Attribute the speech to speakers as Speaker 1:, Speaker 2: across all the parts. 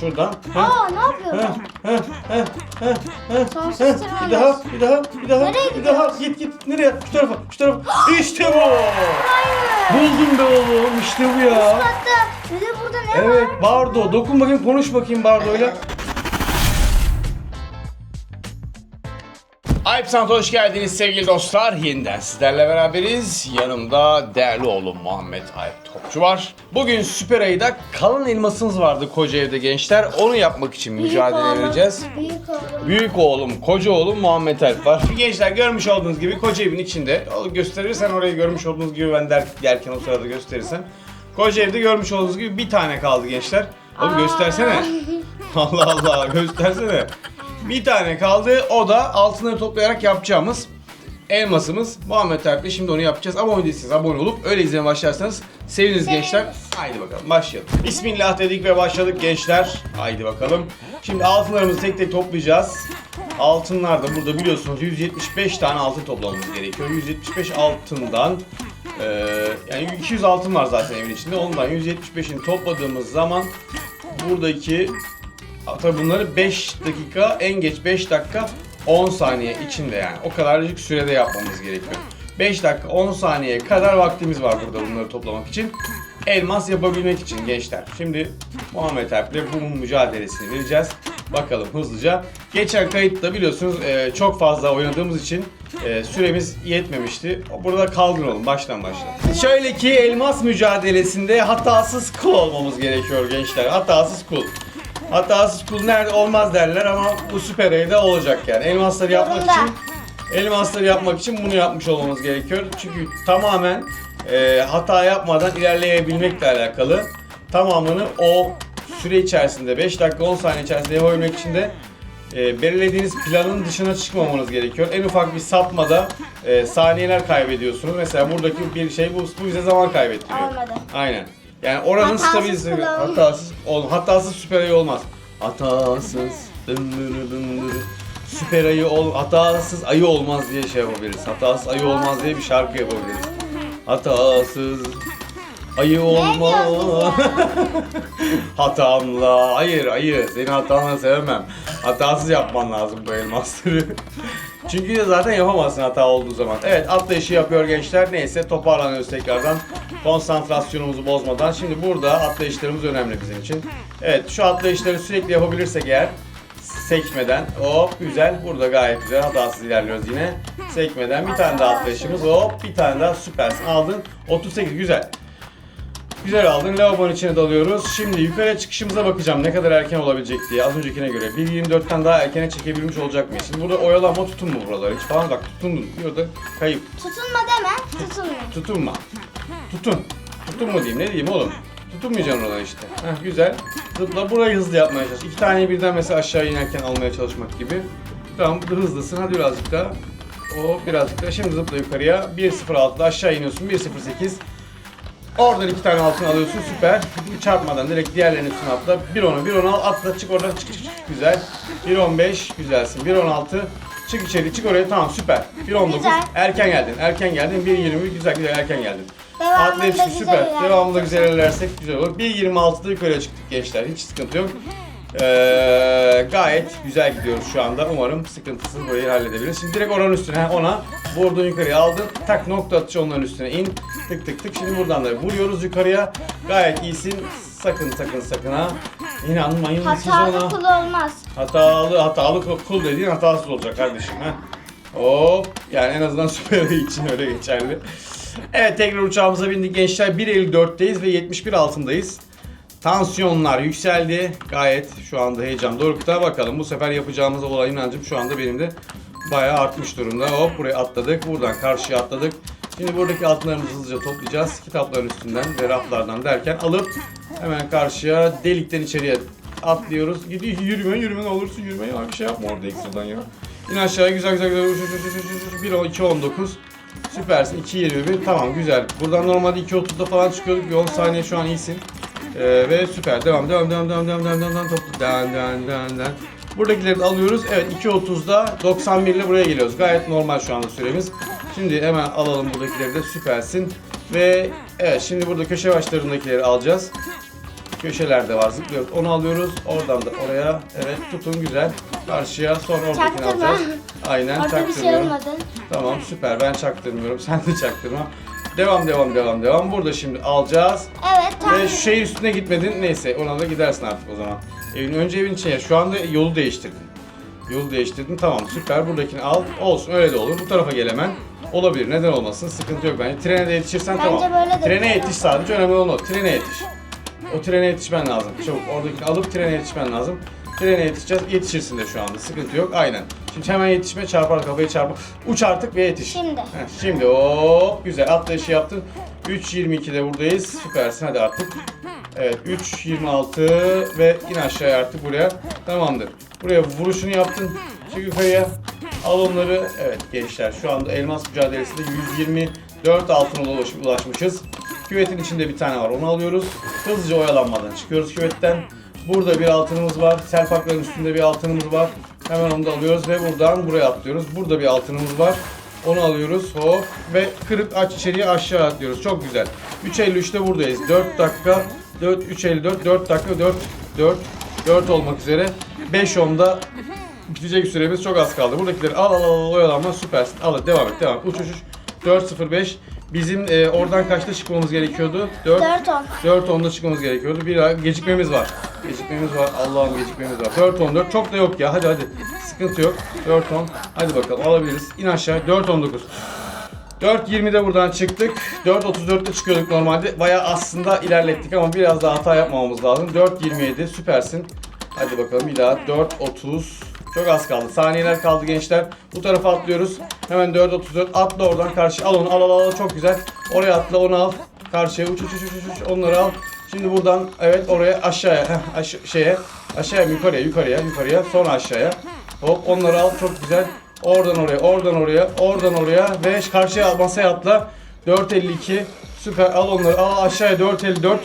Speaker 1: Şuradan.
Speaker 2: Aa ne yapıyorsun? Sonsuz.
Speaker 1: Bir daha, bir daha, bir daha,
Speaker 2: Nereye
Speaker 1: bir daha. Git git. Nereye? Şu tarafa, şu tarafa. İşte bu. Buldum be oğlum. İşte bu ya.
Speaker 2: Hatta bir de burada ne var?
Speaker 1: Evet Bardo. Dokun bakayım konuş bakayım Bardo'yla. Alp Sanat hoş geldiniz sevgili dostlar. Yeniden sizlerle beraberiz. Yanımda değerli oğlum Muhammed Alp Topçu var. Bugün Süper Ayı'da kalan elmasımız vardı koca evde gençler. Onu yapmak için mücadele
Speaker 2: oğlum,
Speaker 1: vereceğiz.
Speaker 2: Büyük oğlum.
Speaker 1: Büyük oğlum, koca oğlum Muhammed Alp var. Gençler görmüş olduğunuz gibi koca evin içinde. Gösterirsen orayı görmüş olduğunuz gibi ben der, derken o sırada gösterirsem. Koca evde görmüş olduğunuz gibi bir tane kaldı gençler. Oğlum göstersene. Allah Allah göstersene. Bir tane kaldı. O da altınları toplayarak yapacağımız elmasımız. Muhammed Alp'le şimdi onu yapacağız. Abone değilseniz abone olup öyle izlemeye başlarsanız seviniriz gençler. Haydi bakalım başlayalım. Bismillah dedik ve başladık gençler. Haydi bakalım. Şimdi altınlarımızı tek tek toplayacağız. Altınlar da burada biliyorsunuz 175 tane altın toplamamız gerekiyor. 175 altından eee, yani 200 altın var zaten evin içinde. Ondan 175'ini topladığımız zaman buradaki Tabii bunları 5 dakika, en geç 5 dakika 10 saniye içinde yani. O kadarcık sürede yapmamız gerekiyor. 5 dakika 10 saniyeye kadar vaktimiz var burada bunları toplamak için. Elmas yapabilmek için gençler. Şimdi Muhammed Alp'le bunun mücadelesini vereceğiz. Bakalım hızlıca. Geçen kayıtta biliyorsunuz e, çok fazla oynadığımız için e, süremiz yetmemişti. Burada kaldın oğlum baştan başla. Şöyle ki elmas mücadelesinde hatasız kul olmamız gerekiyor gençler. Hatasız kul. Hatasız kul nerede olmaz derler ama bu süper evde olacak yani. Elmasları yapmak
Speaker 2: Zorunda.
Speaker 1: için elmasları yapmak için bunu yapmış olmamız gerekiyor. Çünkü tamamen e, hata yapmadan ilerleyebilmekle alakalı tamamını o süre içerisinde 5 dakika 10 saniye içerisinde yapabilmek için de e, belirlediğiniz planın dışına çıkmamanız gerekiyor. En ufak bir sapmada e, saniyeler kaybediyorsunuz. Mesela buradaki bir şey bu, bu bize zaman kaybettiriyor.
Speaker 2: Olmadı.
Speaker 1: Aynen. Yani oranın
Speaker 2: Hatasız
Speaker 1: stabilizesi
Speaker 2: kullanım.
Speaker 1: hatasız ol hatasız süper ayı olmaz. Hatasız dındırı dındırı süper ayı ol hatasız ayı olmaz diye şey yapabiliriz. Hatasız ayı olmaz diye bir şarkı yapabiliriz. Hatasız ayı
Speaker 2: diyorsun
Speaker 1: Hatamla. Hayır ayı. Seni hatanla sevmem. Hatasız yapman lazım bu elmasları. Çünkü zaten yapamazsın hata olduğu zaman. Evet atlayışı yapıyor gençler. Neyse toparlanıyoruz tekrardan. Konsantrasyonumuzu bozmadan. Şimdi burada atlayışlarımız önemli bizim için. Evet şu atlayışları sürekli yapabilirsek eğer sekmeden hop güzel burada gayet güzel hatasız ilerliyoruz yine sekmeden bir tane daha atlayışımız hop bir tane daha süpersin aldın 38 güzel Güzel aldın. Lavabonun içine dalıyoruz. Şimdi yukarıya çıkışımıza bakacağım ne kadar erken olabilecek diye. Az öncekine göre. 1.24'ten daha erkene çekebilmiş olacak mıyız? Şimdi burada oyalanma tutun mu buraları? Hiç falan bak tutun. Burada kayıp.
Speaker 2: Tutunma deme. Tutunmuyor.
Speaker 1: Tutunma. Tutun. Tutun mu diyeyim? Ne diyeyim oğlum? Tutunmayacaksın oradan işte. Heh, güzel. Zıpla burayı hızlı yapmaya çalış. İki taneyi birden mesela aşağı inerken almaya çalışmak gibi. Tamam bu da hızlısın. Hadi birazcık daha. O birazcık daha. Şimdi zıpla yukarıya. 1.06'da aşağı iniyorsun. 1.08. Oradan iki tane altın alıyorsun süper. Çarpmadan direkt diğerlerinin üstüne atla. 1.10'u 1.10 al atla çık oradan çık çık çık güzel. 1.15 güzelsin. 1.16 çık içeri çık oraya tamam süper. 1.19
Speaker 2: Güzel.
Speaker 1: erken geldin erken geldin. 1.20 güzel güzel erken geldin.
Speaker 2: Devamında
Speaker 1: Atla hepsi
Speaker 2: güzel
Speaker 1: süper.
Speaker 2: ilerlersek.
Speaker 1: Devamında güzel ilerlersek güzel olur. 1.26'da yukarıya çıktık gençler. Hiç sıkıntı yok. Ee, gayet güzel gidiyoruz şu anda. Umarım sıkıntısız burayı halledebiliriz. Şimdi direkt oranın üstüne he, ona vurdun yukarıya aldın. Tak nokta atışı onların üstüne in. Tık tık tık. Şimdi buradan da vuruyoruz yukarıya. Gayet iyisin. Sakın sakın sakın ha. İnanmayın siz
Speaker 2: Hatalı
Speaker 1: ona.
Speaker 2: kul olmaz.
Speaker 1: Hatalı hatalı kul- kul dediğin hatasız olacak kardeşim ha. Hop yani en azından süper için öyle geçerli. Evet tekrar uçağımıza bindik gençler. 1.54'teyiz ve 71 altındayız. Tansiyonlar yükseldi. Gayet şu anda heyecan dorukta. Bakalım bu sefer yapacağımız olay inancım şu anda benim de bayağı artmış durumda. Hop buraya atladık. Buradan karşıya atladık. Şimdi buradaki altınlarımızı hızlıca toplayacağız. Kitapların üstünden ve raflardan derken alıp hemen karşıya delikten içeriye atlıyoruz. Gidiyor yürüme yürüme ne olursun yürüme ya bir şey yapma orada ekstradan ya. İn aşağıya güzel güzel güzel. 1 10 2 19 Süpersin. 2 21 tamam güzel. Buradan normalde 2 30'da falan çıkıyorduk. Bir 10 saniye şu an iyisin. Ee, ve süper. Devam devam devam devam devam devam devam devam topla. Devam devam devam devam. Buradakileri de alıyoruz. Evet 2.30'da 91 ile buraya geliyoruz. Gayet normal şu anda süremiz. Şimdi hemen alalım buradakileri de süpersin. Ve evet şimdi burada köşe başlarındakileri alacağız. Köşelerde var zıplıyoruz. Onu alıyoruz. Oradan da oraya. Evet tutun güzel. Karşıya sonra oradakini
Speaker 2: Çaktırma.
Speaker 1: alacağız. Aynen
Speaker 2: Orada bir şey
Speaker 1: çaktırmıyorum.
Speaker 2: olmadı.
Speaker 1: Tamam süper ben çaktırmıyorum. Sen de çaktırma. Devam devam devam devam. Burada şimdi alacağız.
Speaker 2: Evet tam.
Speaker 1: Ve şu şeyin üstüne gitmedin. Neyse ona da gidersin artık o zaman. Evin önce evin içine. Şu anda yolu değiştirdin. Yolu değiştirdin. Tamam süper. Buradakini al. Olsun öyle de olur. Bu tarafa gel hemen. Olabilir. Neden olmasın? Sıkıntı yok bence. Trene de yetişirsen
Speaker 2: Bence
Speaker 1: tamam.
Speaker 2: böyle de
Speaker 1: Trene
Speaker 2: güzel
Speaker 1: yetiş sadece. Önemli olan o. Trene yetiş. O trene yetişmen lazım. Çabuk oradakini alıp trene yetişmen lazım. Trene yetişeceğiz. Yetişirsin de şu anda. Sıkıntı yok. Aynen. Şimdi hemen yetişme çarpar kafayı çarpar. Uç artık ve yetiş.
Speaker 2: Şimdi.
Speaker 1: Heh, şimdi hop güzel atlayışı yaptın. 3.22'de buradayız. Süpersin hadi artık. Evet 3.26 ve in aşağıya artık buraya. Tamamdır. Buraya vuruşunu yaptın. Çık yukarıya. Al onları. Evet gençler şu anda elmas mücadelesinde 124 altına ulaş- ulaşmışız. Küvetin içinde bir tane var onu alıyoruz. Hızlıca oyalanmadan çıkıyoruz küvetten. Burada bir altınımız var. Selpakların üstünde bir altınımız var. Hemen onu da alıyoruz ve buradan buraya atlıyoruz. Burada bir altınımız var. Onu alıyoruz hop ve kırık aç içeriye aşağı atlıyoruz. Çok güzel. 3.53'te buradayız. 4 dakika 4 3.54 4 dakika 4 4 4 olmak üzere. 5.10'da bitecek süremiz çok az kaldı. Buradakileri al al al oyalanma süpersin. Al devam et devam et. Uç uç uç. 4.05 Bizim e, oradan kaçta çıkmamız gerekiyordu? 4
Speaker 2: 4-10.
Speaker 1: 4.10'da çıkmamız gerekiyordu. Bir ay gecikmemiz var. Gecikmemiz var. Allah'ım gecikmemiz var. 4.14 çok da yok ya. Hadi hadi. Sıkıntı yok. 4.10. Hadi bakalım alabiliriz. İn aşağı. 4.19. 4.20'de buradan çıktık. 4.34'te çıkıyorduk normalde. Bayağı aslında ilerlettik ama biraz daha hata yapmamamız lazım. 4.27 süpersin. Hadi bakalım bir daha. 4.30. Çok az kaldı. Saniyeler kaldı gençler. Bu tarafa atlıyoruz. Hemen 4.34. Atla oradan karşı. Al onu. Al al al. Çok güzel. Oraya atla onu al. Karşıya uç uç uç uç uç. Onları al. Şimdi buradan evet oraya aşağıya. Heh, aş- şeye. Aşağıya yukarıya yukarıya yukarıya. Sonra aşağıya. Hop onları al. Çok güzel. Oradan oraya, oradan oraya, oradan oraya ve karşıya masaya atla. 4.52. Süper. Al onları. Al aşağıya 4.54.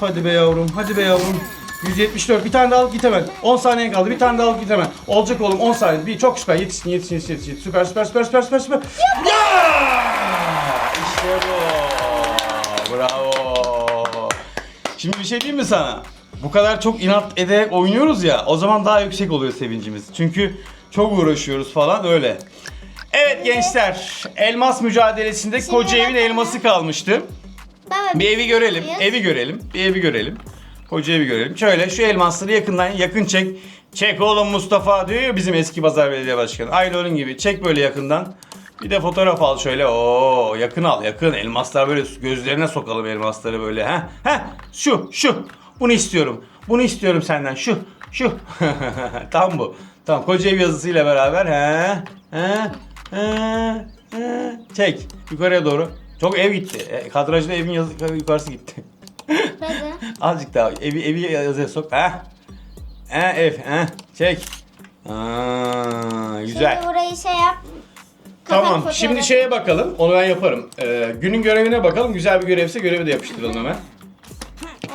Speaker 1: Hadi be yavrum. Hadi be yavrum. 174. Bir tane daha al git hemen. 10 saniye kaldı. Bir tane daha al git hemen. Olacak oğlum 10 saniye. Bir çok süper. Yetişsin yetişsin yetişsin. yetişsin. Süper süper süper süper süper süper. Ya! İşte bu. Bravo. Şimdi bir şey diyeyim mi sana? Bu kadar çok inat ederek oynuyoruz ya. O zaman daha yüksek oluyor sevincimiz. Çünkü çok uğraşıyoruz falan öyle. Evet gençler, elmas mücadelesinde
Speaker 2: Şimdi
Speaker 1: koca evin elması kalmıştı.
Speaker 2: Baba,
Speaker 1: Bir evi görelim, evi görelim, bir evi görelim. Koca evi görelim. Şöyle şu elmasları yakından yakın çek. Çek oğlum Mustafa diyor bizim eski pazar belediye başkanı. Aynı onun gibi. Çek böyle yakından. Bir de fotoğraf al şöyle. Oo yakın al yakın. Elmaslar böyle gözlerine sokalım elmasları böyle. Ha ha şu şu. Bunu istiyorum. Bunu istiyorum senden. Şu şu. Tam bu. Tamam koca ev yazısıyla beraber. He he he he. Çek yukarıya doğru. Çok ev gitti. E, Kadrajda evin yazı yukarısı gitti.
Speaker 2: Hadi.
Speaker 1: Azıcık daha evi evi yazıya sok. Ha? Ha ev ha çek. Aa, güzel.
Speaker 2: Şimdi burayı şey yap. Kapat
Speaker 1: Tamam.
Speaker 2: fotoğrafı.
Speaker 1: Şimdi şeye bakalım. Onu ben yaparım. Ee, günün görevine bakalım. Güzel bir görevse görevi de yapıştıralım hemen.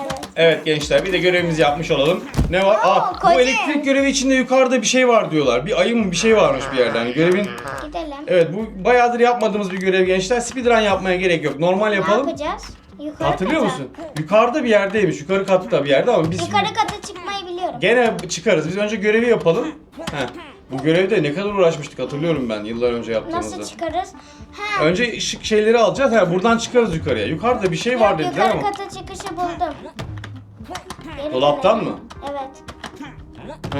Speaker 2: Evet.
Speaker 1: Evet gençler bir de görevimizi yapmış olalım. Ne var?
Speaker 2: Oo,
Speaker 1: Aa, bu
Speaker 2: koca.
Speaker 1: elektrik görevi içinde yukarıda bir şey var diyorlar. Bir ayı mı bir şey varmış bir yerden. Görevin
Speaker 2: Gidelim.
Speaker 1: Evet bu bayağıdır yapmadığımız bir görev gençler. Speedrun yapmaya gerek yok. Normal
Speaker 2: Ne
Speaker 1: yapalım.
Speaker 2: yapacağız? Yukarı
Speaker 1: Hatırlıyor
Speaker 2: kata.
Speaker 1: musun? Yukarıda bir yerdeymiş. Yukarı katta bir yerde ama biz
Speaker 2: Yukarı kata çıkmayı biliyorum.
Speaker 1: Gene çıkarız. Biz önce görevi yapalım. Heh. Bu görevde ne kadar uğraşmıştık hatırlıyorum ben yıllar önce yaptığımızda.
Speaker 2: Nasıl çıkarız? Ha.
Speaker 1: Önce ışık şeyleri alacağız. Ha buradan çıkarız yukarıya. Yukarıda bir şey var
Speaker 2: Yok,
Speaker 1: dediler
Speaker 2: yukarı
Speaker 1: ama.
Speaker 2: kata çıkışı buldum. Geri
Speaker 1: Dolaptan
Speaker 2: dönelim.
Speaker 1: mı?
Speaker 2: Evet.
Speaker 1: Hı.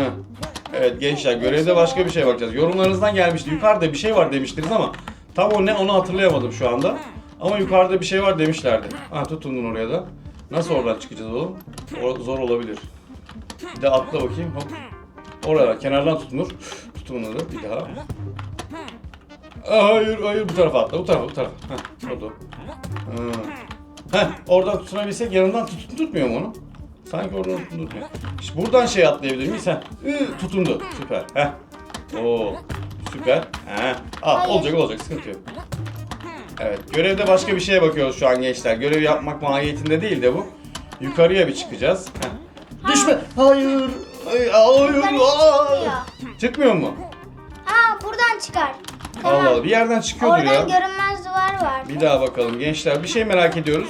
Speaker 1: Evet gençler görevde başka bir şey bakacağız. Yorumlarınızdan gelmişti. Yukarıda bir şey var demiştiniz ama tam o ne onu hatırlayamadım şu anda. Ama yukarıda bir şey var demişlerdi. Ha tutundun oraya da. Nasıl oradan çıkacağız oğlum? O zor olabilir. Bir de atla bakayım. Hop. Oraya kenardan tutunur. Tutunmadı. Bir daha. Aa, Hayır hayır bu tarafa atla. Bu tarafa bu tarafa. Heh, oldu. Heh, oradan tutunabilsek yanından tutun tutmuyor mu onu? Sanki oradan tutmuyor. İşte buradan şey atlayabilir miyiz? Heh. Tutundu. Süper. Heh. Oo. Süper. Heh.
Speaker 2: Hayır.
Speaker 1: olacak olacak sıkıntı yok. Evet görevde başka bir şeye bakıyoruz şu an gençler. Görev yapmak mahiyetinde değil de bu. Yukarıya bir çıkacağız. Heh. Düşme. Hayır. Hayır. Çıkmıyor mu?
Speaker 2: Ha buradan çıkar. Tamam.
Speaker 1: Allah Allah bir yerden çıkıyordur
Speaker 2: Oradan
Speaker 1: ya.
Speaker 2: görünmez duvar var.
Speaker 1: Bir daha bakalım gençler bir şey merak ediyoruz.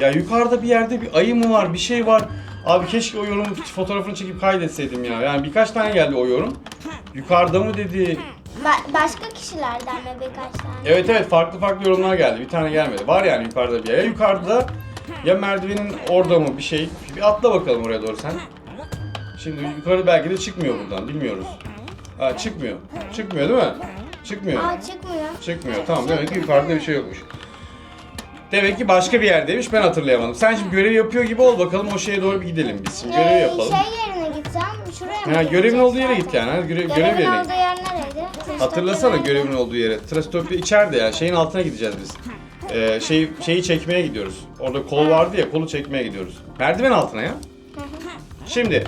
Speaker 1: Ya yukarıda bir yerde bir ayı mı var bir şey var. Abi keşke o yorumun fotoğrafını çekip kaydetseydim ya. Yani birkaç tane geldi o yorum. Yukarıda mı dedi?
Speaker 2: Ba- başka kişilerden mi birkaç tane?
Speaker 1: Evet evet farklı farklı yorumlar geldi. Bir tane gelmedi. Var yani yukarıda bir yer. Ya yukarıda ya merdivenin orada mı bir şey. Bir atla bakalım oraya doğru sen. Şimdi yukarı belki de çıkmıyor buradan. Bilmiyoruz. Ha çıkmıyor. Çıkmıyor değil mi? Çıkmıyor.
Speaker 2: Aa çıkmıyor.
Speaker 1: Çıkmıyor. Tamam demek ki yukarıda bir şey yokmuş. Demek ki başka bir yerdeymiş. Ben hatırlayamadım. Sen şimdi görev yapıyor gibi ol bakalım o şeye doğru bir gidelim biz. Şimdi görev
Speaker 2: Ee,
Speaker 1: yapalım.
Speaker 2: Şey yerine gitsem şuraya mı
Speaker 1: Ha, görevin
Speaker 2: gideceğiz
Speaker 1: olduğu yere
Speaker 2: zaten?
Speaker 1: git yani. Ha, görev, görev
Speaker 2: Görevin
Speaker 1: yerine
Speaker 2: olduğu yer?
Speaker 1: Hatırlasana görevin olduğu yere. Trastopya içeride ya. Şeyin altına gideceğiz biz. Ee, şey, şeyi çekmeye gidiyoruz. Orada kol vardı ya kolu çekmeye gidiyoruz. Merdiven altına ya. Şimdi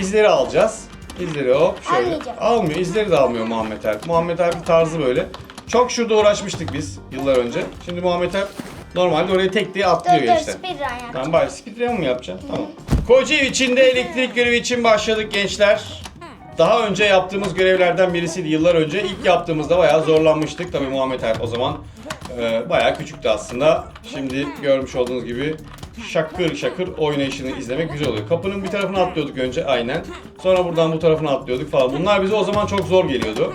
Speaker 1: izleri alacağız. İzleri hop şöyle.
Speaker 2: Almayacağım.
Speaker 1: Almıyor. İzleri de almıyor Muhammed Alp. Muhammed Alp'in tarzı böyle. Çok şurada uğraşmıştık biz yıllar önce. Şimdi Muhammed Alp normalde oraya tek diye atlıyor
Speaker 2: Dur dur
Speaker 1: işte.
Speaker 2: speedrun yap.
Speaker 1: Tamam bari speedrun mu yapacaksın? Tamam. Kocaev içinde elektrik görevi için başladık gençler. Daha önce yaptığımız görevlerden birisiydi yıllar önce. İlk yaptığımızda bayağı zorlanmıştık. Tabii Muhammed Alp o zaman e, bayağı küçüktü aslında. Şimdi görmüş olduğunuz gibi şakır şakır oynayışını izlemek güzel oluyor. Kapının bir tarafına atlıyorduk önce aynen. Sonra buradan bu tarafına atlıyorduk falan. Bunlar bize o zaman çok zor geliyordu.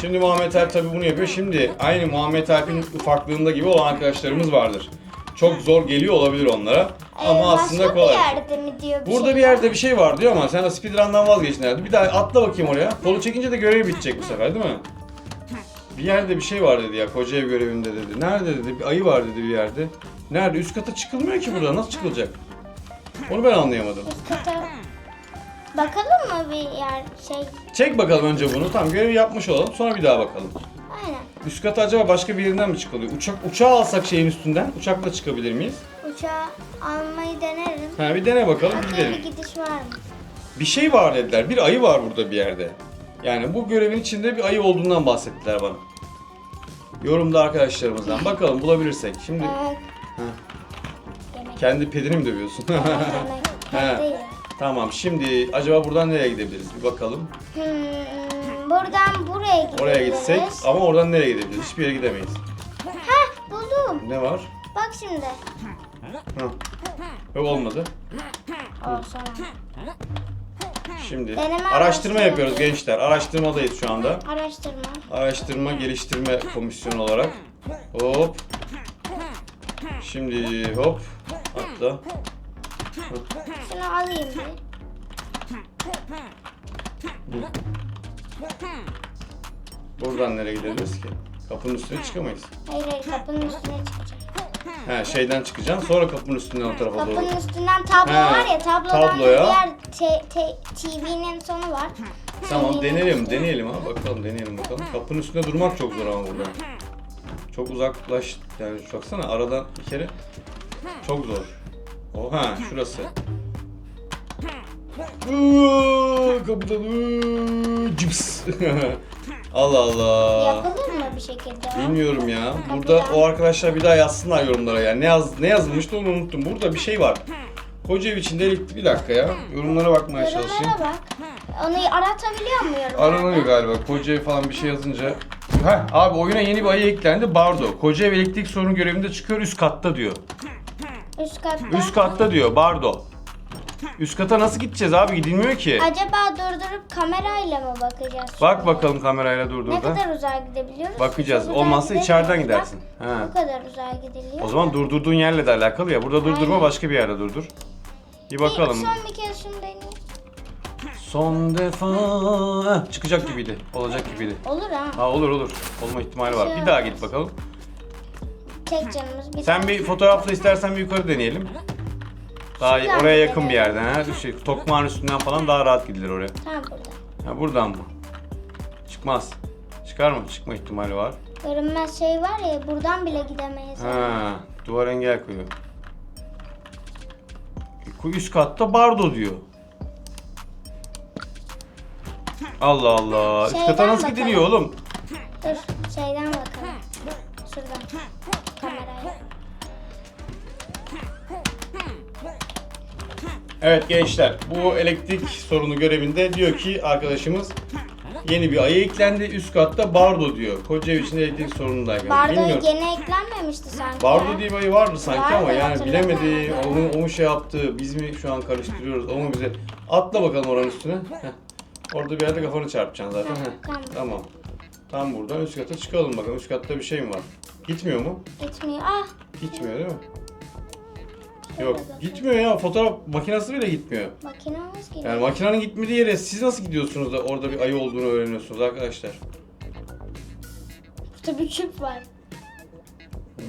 Speaker 1: Şimdi Muhammed Alp tabii bunu yapıyor. Şimdi aynı Muhammed Alp'in ufaklığında gibi olan arkadaşlarımız vardır. Çok zor geliyor olabilir onlara.
Speaker 2: Ee,
Speaker 1: Ama aslında
Speaker 2: başka
Speaker 1: kolay.
Speaker 2: bir yerde mi diyor bir
Speaker 1: Burada
Speaker 2: şey
Speaker 1: bir yerde bir şey var diyor ama sen speedrun'dan vazgeçtin herhalde. Bir daha atla bakayım oraya. Kolu çekince de görev bitecek bu sefer değil mi? Bir yerde bir şey var dedi ya koca ev görevinde dedi. Nerede dedi? Bir ayı var dedi bir yerde. Nerede? Üst kata çıkılmıyor ki burada. Nasıl çıkılacak? Onu ben anlayamadım.
Speaker 2: Üst kata bakalım mı bir yer şey
Speaker 1: Çek bakalım önce bunu. Tamam görevi yapmış olalım. Sonra bir daha bakalım.
Speaker 2: Aynen
Speaker 1: Üst kata acaba başka bir yerinden mi çıkılıyor? Uçak uçağı alsak şeyin üstünden. Uçakla çıkabilir miyiz?
Speaker 2: uçağı almayı denerim.
Speaker 1: Ha bir dene bakalım
Speaker 2: Bakayım
Speaker 1: gidelim.
Speaker 2: bir gidiş var mı?
Speaker 1: Bir şey var dediler. Bir ayı var burada bir yerde. Yani bu görevin içinde bir ayı olduğundan bahsettiler bana. Yorumda arkadaşlarımızdan. Bakalım bulabilirsek. Şimdi
Speaker 2: yemek
Speaker 1: kendi pedini mi dövüyorsun? He. tamam. Şimdi acaba buradan nereye gidebiliriz? Bir bakalım.
Speaker 2: Hmm, buradan buraya gidebiliriz.
Speaker 1: Oraya gitsek ama oradan nereye gidebiliriz? Hiçbir yere gidemeyiz.
Speaker 2: Heh buldum.
Speaker 1: Ne var?
Speaker 2: Bak şimdi.
Speaker 1: Ha. Yok olmadı.
Speaker 2: Olsun.
Speaker 1: Şimdi
Speaker 2: Deneme
Speaker 1: araştırma
Speaker 2: araştırma.
Speaker 1: yapıyoruz gençler. Araştırmadayız şu anda.
Speaker 2: Araştırma.
Speaker 1: Araştırma Geliştirme Komisyonu olarak. Hop. Şimdi hop. Atla.
Speaker 2: Şunu alayım bir.
Speaker 1: Buradan nereye gidebiliriz ki? Kapının üstüne çıkamayız.
Speaker 2: Hayır hayır kapının üstüne çıkacak.
Speaker 1: He şeyden çıkacaksın sonra kapının üstünden o tarafa doğru.
Speaker 2: Kapının üstünden tablo
Speaker 1: He,
Speaker 2: var ya tablodan
Speaker 1: tabloya.
Speaker 2: diğer TV'nin sonu var.
Speaker 1: Tamam deneyelim deneyelim ha bakalım deneyelim bakalım. Kapının üstünde durmak çok zor ama burada. Çok uzaklaş yani baksana aradan bir kere çok zor. Oha şurası. Kapıdan cips. Allah Allah.
Speaker 2: Yapılır mı bir şekilde?
Speaker 1: Bilmiyorum ya. Burada o arkadaşlar bir daha yazsınlar yorumlara ya. Ne yaz ne yazılmıştı onu unuttum. Burada bir şey var. Koca ev içinde elektrik bir dakika ya. Yorumlara bakmaya çalışayım.
Speaker 2: Yorumlara bak. Onu aratabiliyor mu yorumlarda?
Speaker 1: Aranıyor galiba. Koca ev falan bir şey yazınca. Heh, abi oyuna yeni bir ayı eklendi. Bardo. Koca ev elektrik sorunu görevinde çıkıyor üst katta diyor.
Speaker 2: Üst katta.
Speaker 1: Üst katta diyor Bardo. Üst kata nasıl gideceğiz abi gidilmiyor ki.
Speaker 2: Acaba durdurup kamerayla mı bakacağız?
Speaker 1: Bak bakalım kamerayla dur
Speaker 2: Ne
Speaker 1: da.
Speaker 2: kadar uzağa gidebiliyoruz?
Speaker 1: Bakacağız.
Speaker 2: Çok uzağa
Speaker 1: Olmazsa içeriden gidersin. Ha.
Speaker 2: Bu kadar uzağa gidiliyor.
Speaker 1: O zaman durdurduğun yerle de alakalı ya. Burada durdurma
Speaker 2: Aynen.
Speaker 1: başka bir yerde durdur. Bir bakalım.
Speaker 2: Bir, son bir kez şunu deneyeyim.
Speaker 1: Son defa Heh, çıkacak gibiydi. Olacak gibiydi.
Speaker 2: Olur ha.
Speaker 1: Ha olur olur. Olma ihtimali var. Bir daha git bakalım.
Speaker 2: Tek canımız bir
Speaker 1: Sen bir fotoğrafla istersen bir yukarı deneyelim. Daha
Speaker 2: Şuradan
Speaker 1: oraya yakın bir yerden ha. Şey, tokmağın üstünden falan daha rahat gidilir oraya.
Speaker 2: Tamam burada.
Speaker 1: Ha buradan mı? Çıkmaz. Çıkar mı? Çıkma ihtimali var.
Speaker 2: Görünmez şey var ya buradan bile gidemeyiz.
Speaker 1: Ha, duvar engel koyuyor. Üst katta bardo diyor. Allah Allah. Üst kata
Speaker 2: Şeyden
Speaker 1: nasıl
Speaker 2: bakalım.
Speaker 1: gidiliyor oğlum?
Speaker 2: Dur şeyden bakalım. Şuradan. Kameraya.
Speaker 1: Evet gençler bu elektrik sorunu görevinde diyor ki arkadaşımız Yeni bir ayı eklendi. Üst katta Bardo diyor. Koca ev içinde elektrik sorunundayken.
Speaker 2: Bardo'ya
Speaker 1: Bilmiyorum.
Speaker 2: gene eklenmemişti sanki.
Speaker 1: Bardo diye bir ayı vardı sanki
Speaker 2: Vardı,
Speaker 1: ama yani bilemedi. O mu, o mu şey yaptı? Biz mi şu an karıştırıyoruz? O mu bize? Atla bakalım oranın üstüne. Heh. Orada bir yerde kafanı çarpacaksın zaten. Heh.
Speaker 2: Tamam.
Speaker 1: Tamam. Tam buradan üst kata çıkalım bakalım. Üst katta bir şey mi var? Gitmiyor mu?
Speaker 2: Gitmiyor. Ah
Speaker 1: Gitmiyor değil mi? Yok gitmiyor ya fotoğraf makinesi bile gitmiyor.
Speaker 2: makinamız geliyor.
Speaker 1: Yani makinenin gitmediği yere siz nasıl gidiyorsunuz da orada bir ayı olduğunu öğreniyorsunuz arkadaşlar?
Speaker 2: Burada bir küp var.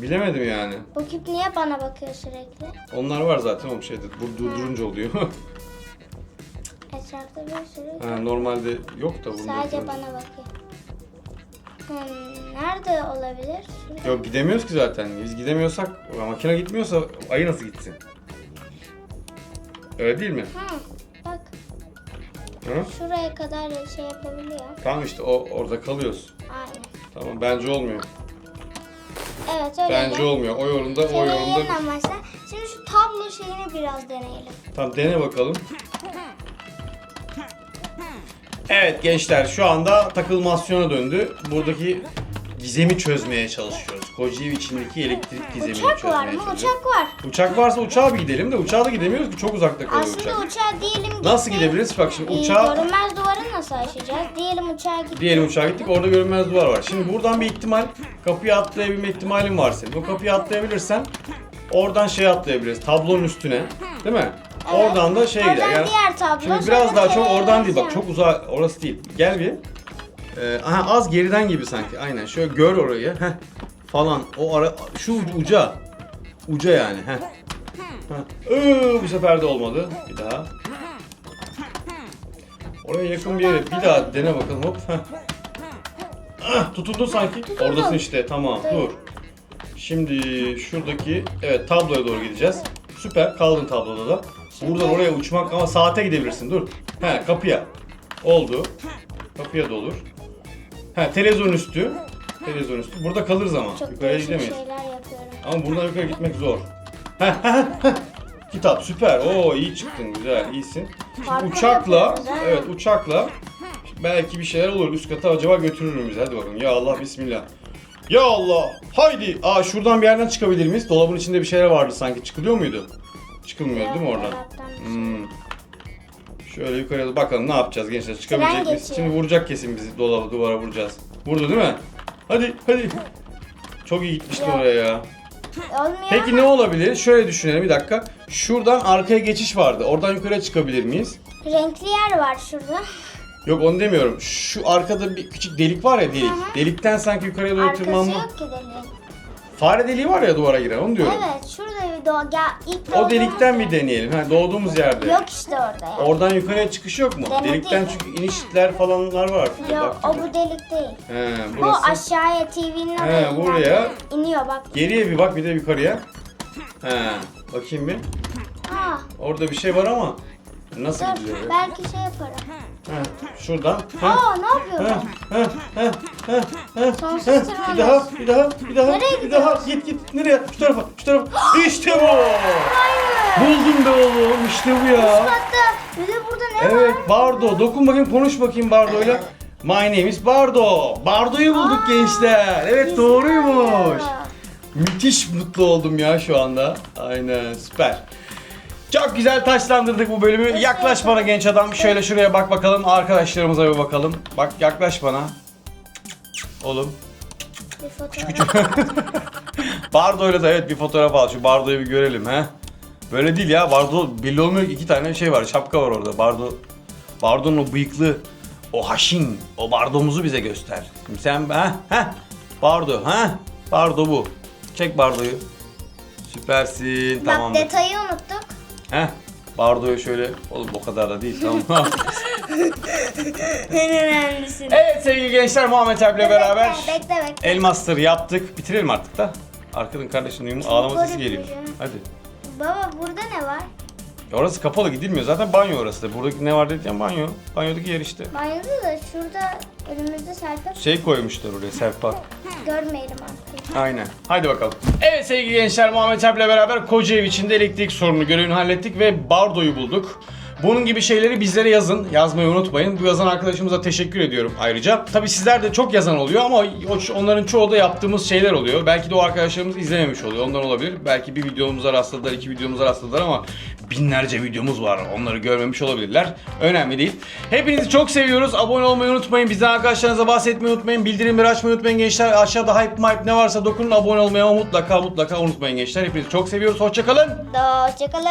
Speaker 1: Bilemedim yani.
Speaker 2: Bu küp niye bana bakıyor sürekli?
Speaker 1: Onlar var zaten o şeyde dur, durunca oluyor.
Speaker 2: Etrafta bir sürü
Speaker 1: ha, normalde yok da burada.
Speaker 2: Sadece bana bakıyor. Hmm, nerede olabilir? Şurada.
Speaker 1: Yok gidemiyoruz ki zaten. Biz gidemiyorsak, makine gitmiyorsa ayı nasıl gitsin? Öyle değil mi?
Speaker 2: Ha, bak
Speaker 1: Hı?
Speaker 2: şuraya kadar şey yapabiliyor.
Speaker 1: Tamam işte o orada kalıyoruz.
Speaker 2: Aynen.
Speaker 1: Tamam bence olmuyor.
Speaker 2: Evet öyle.
Speaker 1: Bence olmuyor. O yolunda, o
Speaker 2: başla. Şimdi şu tablo şeyini biraz deneyelim.
Speaker 1: Tamam dene bakalım. Evet gençler şu anda takılmasyona döndü. Buradaki gizemi çözmeye çalışıyoruz. Koca ev içindeki elektrik gizemini
Speaker 2: Uçak
Speaker 1: çözmeye
Speaker 2: var mı?
Speaker 1: çalışıyoruz.
Speaker 2: Uçak var.
Speaker 1: Uçak varsa uçağa bir gidelim de uçağa da gidemiyoruz ki çok uzakta kalıyor
Speaker 2: Aslında
Speaker 1: uçak.
Speaker 2: uçağa diyelim
Speaker 1: Nasıl
Speaker 2: gittik.
Speaker 1: gidebiliriz? Bak şimdi
Speaker 2: Ee,
Speaker 1: uçağa
Speaker 2: görünmez duvarı nasıl aşacağız? Diyelim uçağa gittik.
Speaker 1: diyelim uçağa gittik orada görünmez duvar var. Şimdi buradan bir ihtimal kapıya atlayabilme ihtimalin var senin. O kapıyı atlayabilirsen oradan şey atlayabiliriz. Tablonun üstüne. Değil mi? Oradan da şey gider.
Speaker 2: Oradan
Speaker 1: Yani
Speaker 2: diğer tablo.
Speaker 1: Şimdi
Speaker 2: sonra
Speaker 1: biraz daha çok oradan değil bak çok uzağa orası değil. Gel bir. Ee, aha az geriden gibi sanki. Aynen şöyle gör orayı. Heh. Falan o ara şu uca. Uca yani. Heh. Heh. Iıı, bu sefer de olmadı. Bir daha. Oraya yakın bir yere bir daha dene bakalım hop. Heh. Ah, tutundun sanki. Oradasın işte tamam dur. Şimdi şuradaki evet tabloya doğru gideceğiz. Süper kaldın tabloda da. Buradan oraya uçmak ama saate gidebilirsin dur. He kapıya. Oldu. Kapıya da olur. He televizyon üstü. Televizyon üstü. Burada kalırız ama.
Speaker 2: Çok
Speaker 1: Yukarıya
Speaker 2: değişik
Speaker 1: gidemeyiz.
Speaker 2: şeyler yapıyorum.
Speaker 1: Ama buradan yukarı gitmek zor. Heh, heh, heh. Kitap süper. Oo iyi çıktın güzel iyisin. Şimdi
Speaker 2: Parkur
Speaker 1: uçakla
Speaker 2: yapıyoruz, ha?
Speaker 1: evet uçakla belki bir şeyler olur. Üst kata acaba götürür mü bizi? Hadi bakalım. Ya Allah bismillah. Ya Allah. Haydi. Aa şuradan bir yerden çıkabilir miyiz? Dolabın içinde bir şeyler vardı sanki. Çıkılıyor muydu? Çıkılmıyor değil mi oradan? Hmm. Şöyle yukarıya da bakalım ne yapacağız gençler? Çıkabilecek miyiz?
Speaker 2: geçiyor.
Speaker 1: Şimdi vuracak kesin bizi dolaba duvara vuracağız. Vurdu değil mi? Hadi hadi. Çok iyi gitmişti
Speaker 2: Ya.
Speaker 1: oraya ya.
Speaker 2: Olmuyor
Speaker 1: Peki ne olabilir? Şöyle düşünelim bir dakika. Şuradan arkaya geçiş vardı. Oradan yukarıya çıkabilir miyiz?
Speaker 2: renkli yer var şurada.
Speaker 1: Yok onu demiyorum. Şu arkada bir küçük delik var ya delik. Delikten sanki yukarıya doğru
Speaker 2: Arkası
Speaker 1: tırmanma.
Speaker 2: yok ki deliğin.
Speaker 1: Fare deliği var ya duvara giren onu diyorum.
Speaker 2: Evet şurada bir doğa. Ya, ilk
Speaker 1: O
Speaker 2: doğduğumuz
Speaker 1: delikten bir deneyelim. Ha, doğduğumuz yerde.
Speaker 2: Yok işte orada ya.
Speaker 1: Oradan yukarıya çıkış yok mu?
Speaker 2: Denedik.
Speaker 1: Delikten çünkü inişler falanlar var.
Speaker 2: Yok o bu delik değil.
Speaker 1: He,
Speaker 2: Bu
Speaker 1: burası.
Speaker 2: aşağıya TV'nin
Speaker 1: He,
Speaker 2: oraya
Speaker 1: buraya.
Speaker 2: iniyor bak.
Speaker 1: Geriye bir bak bir de yukarıya. He, bakayım bir.
Speaker 2: Ha,
Speaker 1: Orada bir şey var ama nasıl
Speaker 2: dur
Speaker 1: gidiyor? ya?
Speaker 2: belki şey yaparım.
Speaker 1: He, şuradan. He.
Speaker 2: Aa ne yapıyorum? Sonsuz
Speaker 1: he.
Speaker 2: tırmanış.
Speaker 1: Bir daha, bir daha, bir daha,
Speaker 2: Nereye
Speaker 1: bir daha. Git git. Nereye? Şu tarafa, şu tarafa. İşte bu.
Speaker 2: Hayır.
Speaker 1: Buldum be oğlum. İşte bu ya.
Speaker 2: Hatta bir de burada ne
Speaker 1: Evet,
Speaker 2: var?
Speaker 1: Bardo. Dokun bakayım, konuş bakayım Bardo'yla. My name is Bardo. Bardo'yu bulduk
Speaker 2: Aa,
Speaker 1: gençler. Evet doğruymuş. Müthiş mutlu oldum ya şu anda. Aynen süper. Çok güzel taşlandırdık bu bölümü. Yaklaş bana genç adam. Şöyle şuraya bak bakalım. Arkadaşlarımıza bir bakalım. Bak yaklaş bana. Oğlum.
Speaker 2: Bir fotoğraf.
Speaker 1: Bardo'yla da evet bir fotoğraf al. Şu Bardo'yu bir görelim he. Böyle değil ya. Bardo belli olmuyor. ki. iki tane şey var. Şapka var orada. Bardo Bardo'nun o bıyıklı o haşin o Bardo'muzu bize göster. Şimdi sen ha ha Bardo ha Bardo bu. Çek Bardo'yu. Süpersin.
Speaker 2: Bak
Speaker 1: Tamamdır.
Speaker 2: detayı unuttuk.
Speaker 1: Heh. Bardo'yu şöyle oğlum o kadar da değil tamam.
Speaker 2: En önemlisi.
Speaker 1: evet sevgili gençler Muhammed Alp'le beraber
Speaker 2: Bekle bekle.
Speaker 1: Elmasları yaptık. Bitirelim artık da. Arkadan kardeşinin uyumu ağlama sesi geliyor. Hadi.
Speaker 2: Baba burada ne var?
Speaker 1: Orası kapalı gidilmiyor. Zaten banyo orası da. Buradaki ne var dediğim banyo. Banyodaki yer işte.
Speaker 2: Banyoda da şurada önümüzde sayfa
Speaker 1: Şey koymuşlar oraya sehpa.
Speaker 2: görmeyelim artık.
Speaker 1: Aynen. Hadi bakalım. Evet sevgili gençler Muhammed Alp'le beraber koca ev içinde elektrik sorunu görevini hallettik ve Bardo'yu bulduk. Bunun gibi şeyleri bizlere yazın. Yazmayı unutmayın. Bu yazan arkadaşımıza teşekkür ediyorum ayrıca. Tabi sizler de çok yazan oluyor ama onların çoğu da yaptığımız şeyler oluyor. Belki de o arkadaşlarımız izlememiş oluyor. Ondan olabilir. Belki bir videomuza rastladılar, iki videomuza rastladılar ama binlerce videomuz var. Onları görmemiş olabilirler. Önemli değil. Hepinizi çok seviyoruz. Abone olmayı unutmayın. Bizden arkadaşlarınıza bahsetmeyi unutmayın. Bildirimleri açmayı unutmayın gençler. Aşağıda hype mype ne varsa dokunun abone olmayı ama mutlaka mutlaka unutmayın gençler. Hepinizi çok seviyoruz. Hoşçakalın.
Speaker 2: Hoşçakalın.